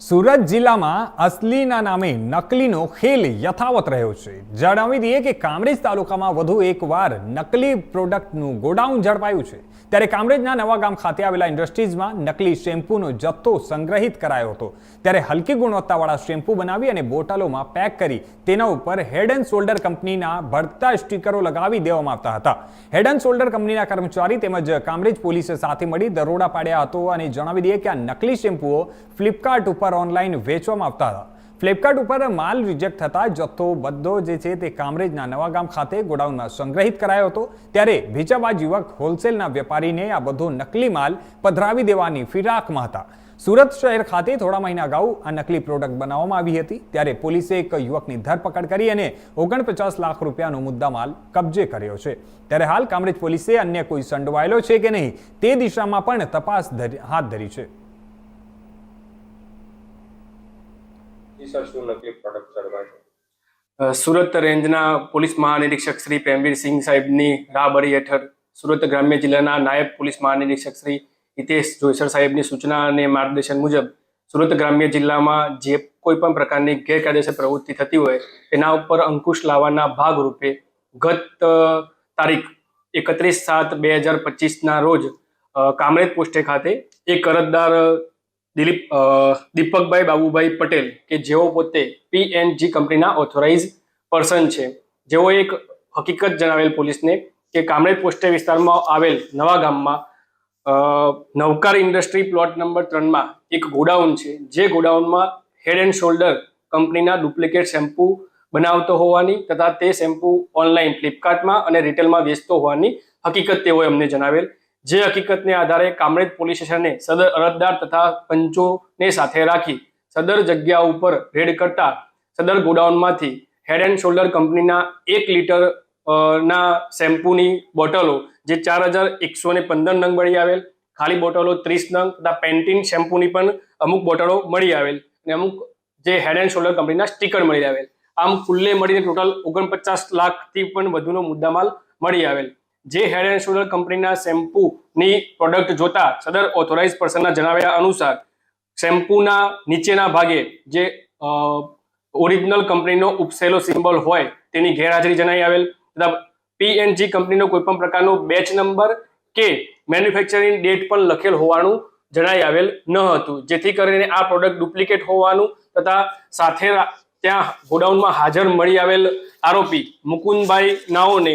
સુરત જિલ્લામાં અસલીના નામે નકલીનો ખેલ યથાવત રહ્યો છે. જણાવી દઈએ કે કામરેજ તાલુકામાં વધુ એકવાર નકલી પ્રોડક્ટનું ગોડાઉન ઝડપાયું છે. ત્યારે કામરેજના નવા ગામ ખાતે આવેલા ઇન્ડસ્ટ્રીઝમાં નકલી શેમ્પૂનો જથ્થો સંગ્રહિત કરાયો હતો. ત્યારે હલકી ગુણવત્તાવાળા શેમ્પૂ બનાવી અને બોટલોમાં પેક કરી તેના ઉપર હેડ એન્ડ શોલ્ડર કંપનીના ભરતા સ્ટીકરો લગાવી દેવામાં આવતા હતા. હેડ એન્ડ શોલ્ડર કંપનીના કર્મચારી તેમજ કામરેજ પોલીસે સાથે મળી દરોડા પાડ્યા હતો અને જણાવી દઈએ કે આ નકલી શેમ્પૂઓ ફ્લિપકાર્ટ ઉપર ઓનલાઈન વેચવામાં આવતા હતા. ફ્લિપકાર્ટ ઉપર માલ રિજેક્ટ થતા જથ્થો બધો જે છે તે કામરેજના નવાગામ ખાતે ગોડાઉનમાં સંગ્રહિત કરાયો હતો. ત્યારે ભીચાબાજ યુવક હોલસેલના વેપારીને આ બધો નકલી માલ પધરાવી દેવાની ફિરાકમાં હતા. સુરત શહેર ખાતે થોડા મહિના અગાઉ આ નકલી પ્રોડક્ટ બનાવવામાં આવી હતી. ત્યારે પોલીસે એક યુવકની ધરપકડ કરી અને ઓગણપચાસ લાખ રૂપિયાનો મુદ્દામાલ કબજે કર્યો છે. ત્યારે હાલ કામરેજ પોલીસે અન્ય કોઈ સંડોવાયેલો છે કે નહીં તે દિશામાં પણ તપાસ હાથ ધરી છે. સુરત રેન્જના પોલીસ મહાનિરીક્ષક શ્રી પ્રેમવીર સિંહ સાહેબની રાહબરી હેઠળ સુરત ગ્રામ્ય જિલ્લાના નાયબ પોલીસ મહાનિરીક્ષક શ્રી હિતેશ જોઈસર સાહેબની સૂચના અને માર્ગદર્શન મુજબ સુરત ગ્રામ્ય જિલ્લામાં જે કોઈ પણ પ્રકારની ગેરકાયદેસર પ્રવૃત્તિ થતી હોય તેના ઉપર અંકુશ લાવવાના ભાગરૂપે ગત તારીખ એકત્રીસ સાત બે હજાર પચીસના રોજ કામરેજ પોસ્ટે ખાતે એક અરજદાર દિલીપ દીપકભાઈ બાબુભાઈ પટેલ કે જેઓ પોતે પીએનજી કંપનીના ઓથોરાઇઝ પર્સન છે. જેઓ એક હકીકત જણાવેલ પોલીસને કે કામરેજ પોસ્ટે વિસ્તારમાં આવેલ નવા ગામમાં નવકાર ઇન્ડસ્ટ્રી પ્લોટ નંબર ત્રણમાં એક ગોડાઉન છે. જે ગોડાઉનમાં હેડ એન્ડ શોલ્ડર કંપનીના ડુપ્લિકેટ શેમ્પૂ બનાવતો હોવાની તથા તે શેમ્પૂ ઓનલાઈન ફ્લિપકાર્ટમાં અને રિટેલમાં વેચતો હોવાની હકીકત તેઓએ અમને જણાવેલ. જે હકીકતને આધારે કામરેજ પોલીસ સ્ટેશને સદર અરજદાર તથા પંચોને સાથે રાખી સદર જગ્યા ઉપર રેડ કરતા સદર ગોડાઉનમાંથી હેડ એન્ડ શોલ્ડર કંપનીના એક લીટર ના શેમ્પૂની બોટલો, જે ચાર હજાર એકસો ને પંદર નંગ મળી આવેલ. ખાલી બોટલો ત્રીસ નંગ તથા પેન્ટીન શેમ્પૂની પણ અમુક બોટલો મળી આવેલ અને અમુક જે હેડ એન્ડ શોલ્ડર કંપનીના સ્ટીકર મળી આવેલ. આમ કુલ્લે મળીને ટોટલ ઓગણપચાસ લાખથી પણ વધુનો મુદ્દામાલ મળી આવેલ. જે હેડ એન્ડ શોલ્ડર કંપનીના શેમ્પૂની પ્રોડક્ટ જોતા સદર ઓથોરાઇઝ પર્સનના જણાવ્યા અનુસાર, શેમ્પૂના નીચેના ભાગે જે ઓરિજિનલ કંપનીનો ઉપસેલો સિમ્બોલ હોય તેની ગેરહાજરી જણાઈ આવેલ. તથા પીએનજી કંપનીનો કોઈ પણ પ્રકારનો બેચ નંબર કે મેન્યુફેક્ચરિંગ ડેટ પણ લખેલ હોવાનું જણાઈ આવેલ ન હતું. જેથી કરીને આ પ્રોડક્ટ ડુપ્લિકેટ હોવાનું તથા સાથે ત્યાં ગોડાઉનમાં હાજર મળી આવેલ આરોપી મુકુંદભાઈ નાઓને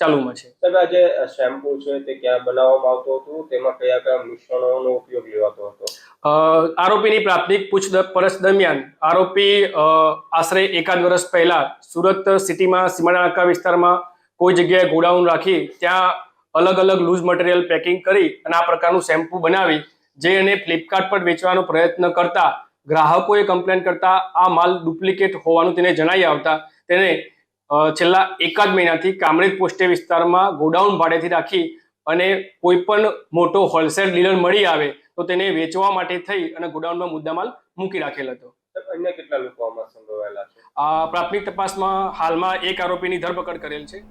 ચાલુમાં છે. સર આ જે શેમ્પુ છે તે ક્યાં બનાવવામાં આવતું હતું? તેમાં કયા કયા મિશ્રણોનો ઉપયોગ લેવાતો હતો? આરોપીની પ્રાથમિક પૂછપરછ દરમિયાન આરોપી આશરે એકાદ વર્ષ પહેલા સુરત સિટીમાં સીમાડાકા વિસ્તારમાં કોઈ જગ્યાએ ગોડાઉન રાખી ત્યાં અલગ અલગ લૂઝ મટીરિયલ પેકિંગ કરી અને આ પ્રકારનું શેમ્પુ બનાવી જે એને ફ્લિપકાર્ટ પર વેચવાનો પ્રયત્ન કરતા ગ્રાહકોએ કમ્પ્લેન કરતા આ માલ ડુપ્લિકેટ હોવાનું તેને જણાઈ આવતા તેને છેલ્લા એકાદ મહિનાથી કામરેજ પોસ્ટે વિસ્તારમાં ગોડાઉન ભાડેથી રાખી અને કોઈ પણ મોટો હોલસેલ ડીલર મળી આવે તો તેને વેચવા માટે થઈ અને ગોડાઉનમાં મુદ્દામાલ મૂકી રાખેલ હતો. કેટલા લોકો આમાં સંડોવાયેલા છે? પ્રાથમિક તપાસમાં હાલમાં એક આરોપીની ધરપકડ કરેલ છે.